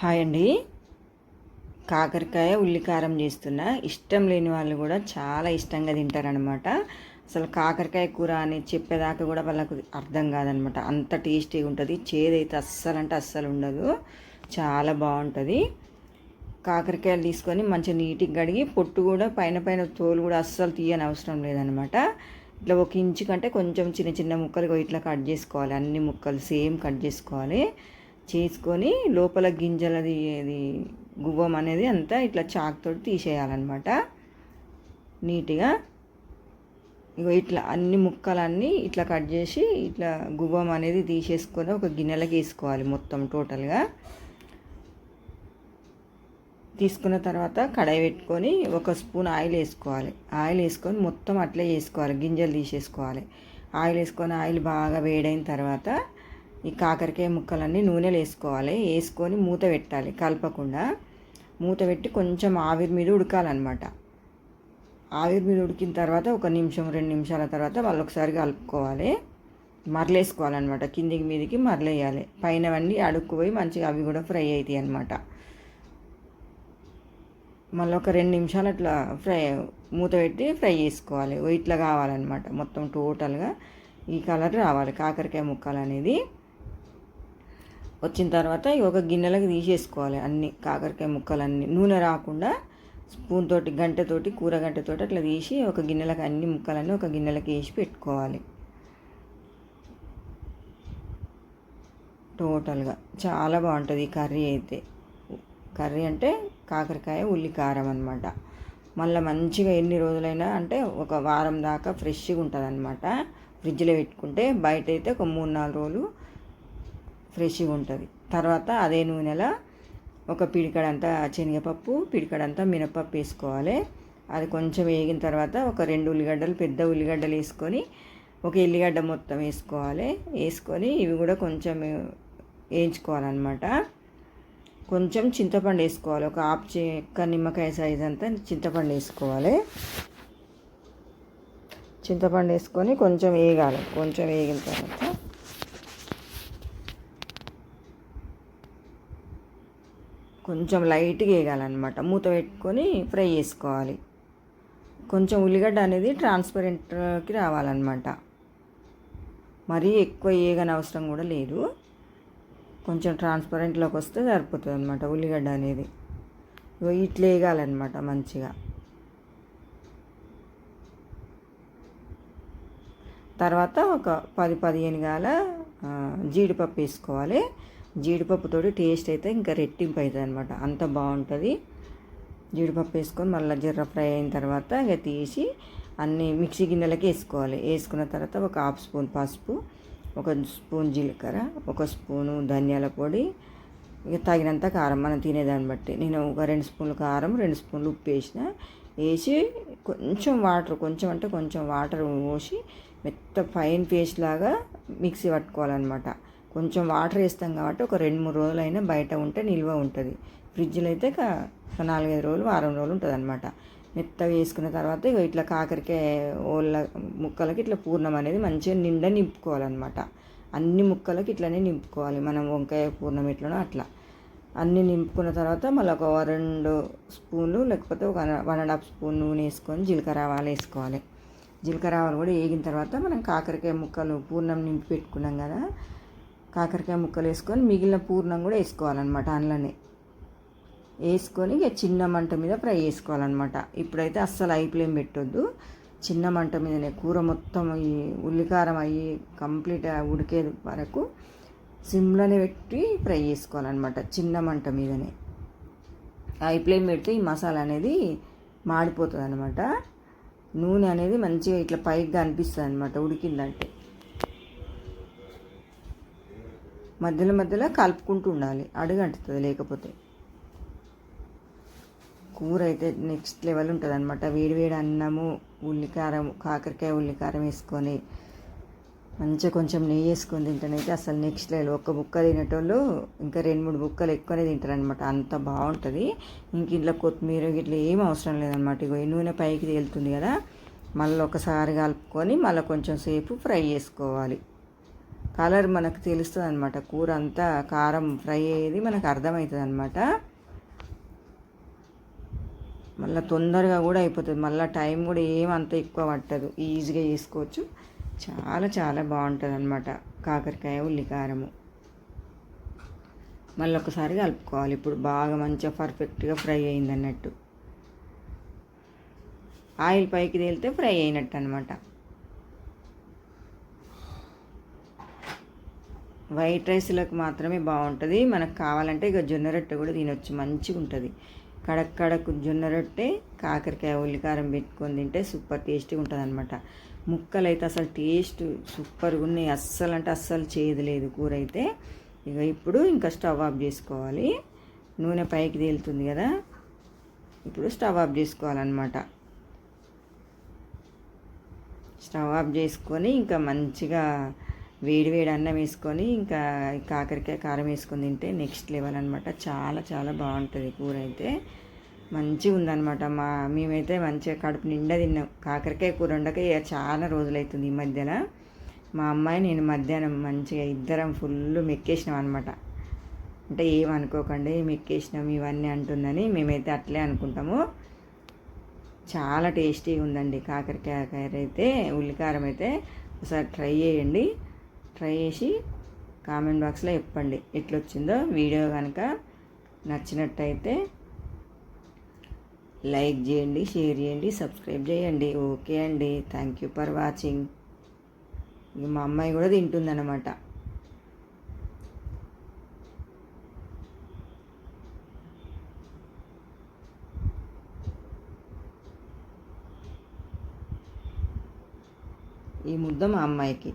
Hi అండి. కాకరకాయ ఉల్లికారం చేస్తున్నా. ఇష్టం లేని వాళ్ళు కూడా చాలా ఇష్టంగా తింటారనమాట అసలు కాకరకాయ కూర అని చెప్పేదాకా కూడా వాళ్ళకు అర్థం కాదనమాట అంత టేస్టీగా ఉంటుంది. చేదైతే అస్సలు అంటే అస్సలు ఉండదు. చాలా బాగుంటుంది. కాకరకాయలు తీసుకొని మంచిగా నీట్గా కడిగి పొట్టు కూడా పైన పైన తోలు కూడా అస్సలు తీయని అవసరం లేదనమాట ఇట్లా ఒక ఇంచు కంటే కొంచెం చిన్న చిన్న ముక్కలు ఇట్లా కట్ చేసుకోవాలి. అన్ని ముక్కలు సేమ్ కట్ చేసుకోవాలి. చేసుకొని లోపల గింజలది ఏది గువ్వం అనేది అంతా ఇట్లా చాక్తో తీసేయాలన్నమాట. నీట్గా. ఇగో ఇట్లా అన్ని ముక్కలన్నీ ఇట్లా కట్ చేసి ఇట్లా గువ్వం అనేది తీసేసుకొని ఒక గిన్నెలకి వేసుకోవాలి మొత్తం టోటల్గా. తీసుకున్న తర్వాత కడాయి పెట్టుకొని ఒక స్పూన్ ఆయిల్ వేసుకోవాలి. ఆయిల్ వేసుకొని మొత్తం అట్లే చేసుకోవాలి గింజలు తీసేసుకోవాలి. ఆయిల్ వేసుకొని ఆయిల్ బాగా వేడైన తర్వాత ఈ కాకరకాయ ముక్కలన్నీ నూనెలు వేసుకోవాలి. వేసుకొని మూత పెట్టాలి కలపకుండా. మూత పెట్టి కొంచెం ఆవిరి మీద ఉడకాలన్నమాట. ఆవిరి మీద ఉడికిన తర్వాత ఒక నిమిషం రెండు నిమిషాల తర్వాత వాళ్ళు ఒకసారి కలుపుకోవాలి. మరలేసుకోవాలన్నమాట కిందికి మీదికి మరలేయాలి పైనవన్నీ అడుక్కుపోయి మంచిగా అవి కూడా ఫ్రై అవుతాయి అన్నమాట. మళ్ళీ ఒక రెండు నిమిషాలు అట్లా ఫ్రై మూత పెట్టి ఫ్రై చేసుకోవాలి. ఇట్లా కావాలన్నమాట. మొత్తం టోటల్గా ఈ కలర్ రావాలి. కాకరకాయ ముక్కలు అనేది. వచ్చిన తర్వాత ఒక గిన్నెలకు తీసేసుకోవాలి అన్ని కాకరకాయ ముక్కలన్నీ. నూనె రాకుండా స్పూన్ తోటి గంటతోటి కూర గంటతోటి అట్లా తీసి ఒక గిన్నెలకు అన్ని ముక్కలన్నీ ఒక గిన్నెలకు వేసి పెట్టుకోవాలి. టోటల్గా చాలా బాగుంటుంది ఈ కర్రీ అయితే. కర్రీ అంటే కాకరకాయ ఉల్లి కారం అనమాట మళ్ళీ మంచిగా ఎన్ని రోజులైనా అంటే ఒక వారం దాకా ఫ్రెష్గా ఉంటుంది అనమాట ఫ్రిడ్జ్లో పెట్టుకుంటే బయట అయితే ఒక మూడు నాలుగు రోజులు ఫ్రెష్గా ఉంటుంది. తర్వాత అదే నూనెలో ఒక పిడికడంతా శనగపప్పు పిడికడంతా మినపప్పు వేసుకోవాలి. అది కొంచెం వేగిన తర్వాత ఒక రెండు ఉల్లిగడ్డలు పెద్ద ఉల్లిగడ్డలు వేసుకొని ఒక ఎల్లిగడ్డ మొత్తం వేసుకోవాలి. వేసుకొని ఇవి కూడా కొంచెం వేయించుకోవాలన్నమాట. కొంచెం చింతపండు వేసుకోవాలి. ఒక ఆఫ్ చెక్క నిమ్మకాయ సైజ్ అంతా చింతపండు వేసుకోవాలి. చింతపండు వేసుకొని కొంచెం వేగాలి. కొంచెం వేగిన తర్వాత కొంచెం లైట్గా వేయాలన్నమాట. మూత పెట్టుకొని ఫ్రై చేసుకోవాలి. కొంచెం ఉల్లిగడ్డ అనేది ట్రాన్స్పరెంట్కి రావాలన్నమాట. మరీ ఎక్కువ వేయగని అవసరం కూడా లేదు. కొంచెం ట్రాన్స్పరెంట్లోకి వస్తే సరిపోతుంది అనమాట ఉల్లిగడ్డ అనేది. ఇట్లా వేగాలన్నమాట మంచిగా. తర్వాత ఒక పది పదిహేను గాల జీడిపప్పు వేసుకోవాలి. జీడిపప్పుతో టేస్ట్ అయితే ఇంకా రెట్టింపు అవుతుంది అనమాట అంత బాగుంటుంది. జీడిపప్పు వేసుకొని మళ్ళీ జీర్ర ఫ్రై అయిన తర్వాత ఇక తీసి అన్ని మిక్సీ గిన్నెలకి వేసుకోవాలి. వేసుకున్న తర్వాత ఒక హాఫ్ స్పూన్ పసుపు ఒక స్పూన్ జీలకర్ర ఒక స్పూను ధనియాల పొడి. ఇక తగినంత కారం మనం తినేదాన్ని బట్టి. నేను ఒక రెండు స్పూన్లు కారం రెండు స్పూన్లు ఉప్పు వేసిన వేసి కొంచెం వాటర్ కొంచెం అంటే కొంచెం వాటర్ పోసి మెత్త ఫైన్ పేస్ట్ లాగా మిక్సీ పట్టుకోవాలన్నమాట. కొంచెం వాటర్ వేస్తాం కాబట్టి ఒక రెండు మూడు రోజులైనా బయట ఉంటే నిల్వ ఉంటుంది. ఫ్రిడ్జ్లో అయితే ఒక నాలుగైదు రోజులు వారం రోజులు ఉంటుంది అనమాట మెత్తగా వేసుకున్న తర్వాత ఇక ఇట్లా కాకరకాయ ఓళ్ళ ముక్కలకి ఇట్లా పూర్ణం అనేది మంచిగా నిండా నింపుకోవాలన్నమాట. అన్ని ముక్కలకి ఇట్లనే నింపుకోవాలి. మనం వంకాయ పూర్ణం ఎట్లనో అట్లా. అన్నీ నింపుకున్న తర్వాత మళ్ళీ ఒక రెండు స్పూన్లు లేకపోతే ఒక వన్ అండ్ హాఫ్ స్పూన్ నూనె వేసుకొని జీలకర్ర ఆవాలు వేసుకోవాలి. జీలకర్ర ఆవాలు కూడా వేగిన తర్వాత మనం కాకరకాయ ముక్కలు పూర్ణం నింపి పెట్టుకున్నాం కదా కాకరకాయ ముక్కలు వేసుకొని మిగిలిన పూర్ణం కూడా వేసుకోవాలన్నమాట అందులోనే. వేసుకొని ఇక చిన్న మంట మీద ఫ్రై చేసుకోవాలన్నమాట. ఇప్పుడైతే అస్సలు ఐ ఫ్లేమ్ పెట్టొద్దు. చిన్న మంట మీదనే కూర మొత్తం ఈ ఉల్లికారం అయ్యి కంప్లీట్ ఉడికే వరకు సిమ్లోనే పెట్టి ఫ్రై చేసుకోవాలన్నమాట చిన్న మంట మీదనే. ఐ ఫ్లేమ్ పెడితే ఈ మసాలా అనేది మాడిపోతుంది అనమాట నూనె అనేది మంచిగా ఇట్లా పైకి కనిపిస్తుంది అనమాట ఉడికిందంటే. మధ్యలో మధ్యలో కలుపుకుంటూ ఉండాలి. అడుగంటుతుంది లేకపోతే. కూర అయితే నెక్స్ట్ లెవెల్ ఉంటుంది అనమాట వేడివేడి అన్నము ఉల్లికారం కాకరకాయ ఉల్లికారం వేసుకొని మంచిగా కొంచెం నెయ్యి వేసుకొని తింటేనైతే అసలు నెక్స్ట్ లెవెల్ ఒక్క బుక్క తినేటోళ్ళు ఇంకా రెండు మూడు బుక్కలు ఎక్కువనే తింటారనమాట అంత బాగుంటుంది. ఇంక ఇంట్లో కొత్తిమీర ఇట్లా ఏం అవసరం లేదనమాట ఇగో నూనె పైకి తేలుతుంది కదా. మళ్ళీ ఒకసారి కలుపుకొని మళ్ళీ కొంచెం సేపు ఫ్రై చేసుకోవాలి. కలర్ మనకు తెలుస్తుంది అనమాట కూర అంతా కారం ఫ్రై అయ్యేది మనకు అర్థమవుతుంది అనమాట మళ్ళీ తొందరగా కూడా అయిపోతుంది. మళ్ళీ టైం కూడా ఏమంత ఎక్కువ పట్టదు. ఈజీగా చేసుకోవచ్చు. చాలా చాలా బాగుంటుంది అనమాట కాకరకాయ ఉల్లికారము. మళ్ళీ ఒకసారి కలుపుకోవాలి. ఇప్పుడు బాగా మంచిగా పర్ఫెక్ట్గా ఫ్రై అయింది అన్నట్టు ఆయిల్ పైకి తేలితే ఫ్రై అయినట్టు అనమాట వైట్ రైస్లకు మాత్రమే బాగుంటుంది మనకు కావాలంటే ఇక జొన్న రొట్టె కూడా తినొచ్చు మంచిగా ఉంటుంది కడక్ జొన్న రొట్టె కాకరకాయ ఉల్లికారం పెట్టుకొని తింటే సూపర్ టేస్టీగా ఉంటుంది అనమాట ముక్కలు అయితే అసలు టేస్ట్ సూపర్గా ఉన్నాయి అస్సలు అంటే అస్సలు చేయలేదు కూర అయితే ఇక ఇప్పుడు ఇంకా స్టవ్ ఆఫ్ చేసుకోవాలి. నూనె పైకి తేలుతుంది కదా. ఇప్పుడు స్టవ్ ఆఫ్ చేసుకోవాలన్నమాట. స్టవ్ ఆఫ్ చేసుకొని ఇంకా మంచిగా వేడి వేడి అన్నం వేసుకొని ఇంకా కాకరకాయ కారం వేసుకొని తింటే నెక్స్ట్ లెవెల్ అనమాట చాలా చాలా బాగుంటుంది కూర అయితే. మంచిగా ఉందన్నమాట. మా మేమైతే మంచిగా కడుపు నిండా తిన్నాం. కాకరకాయ కూర ఉండక ఇక చాలా రోజులైతుంది ఈ మధ్యన. మా అమ్మాయి నేను మధ్యాహ్నం మంచిగా ఇద్దరం ఫుల్ మెక్కేసినాం అనమాట అంటే ఏమనుకోకండి మెక్కేసినాం ఇవన్నీ అంటుందని మేమైతే అట్లే అనుకుంటాము. చాలా టేస్టీగా ఉందండి కాకరకాయ కర్రీ అయితే ఉల్లికారం అయితే. ఒకసారి ట్రై చేయండి. ట్రై చేసి కామెంట్ బాక్స్లో చెప్పండి. ఎట్లొచ్చిందో వీడియో కనుక నచ్చినట్టయితే లైక్ చేయండి షేర్ చేయండి సబ్స్క్రైబ్ చేయండి. ఓకే అండి. థ్యాంక్ యూ ఫర్ వాచింగ్ ఇక మా అమ్మాయి కూడా తింటుందన్నమాట. ఈ ముద్ద మా అమ్మాయికి.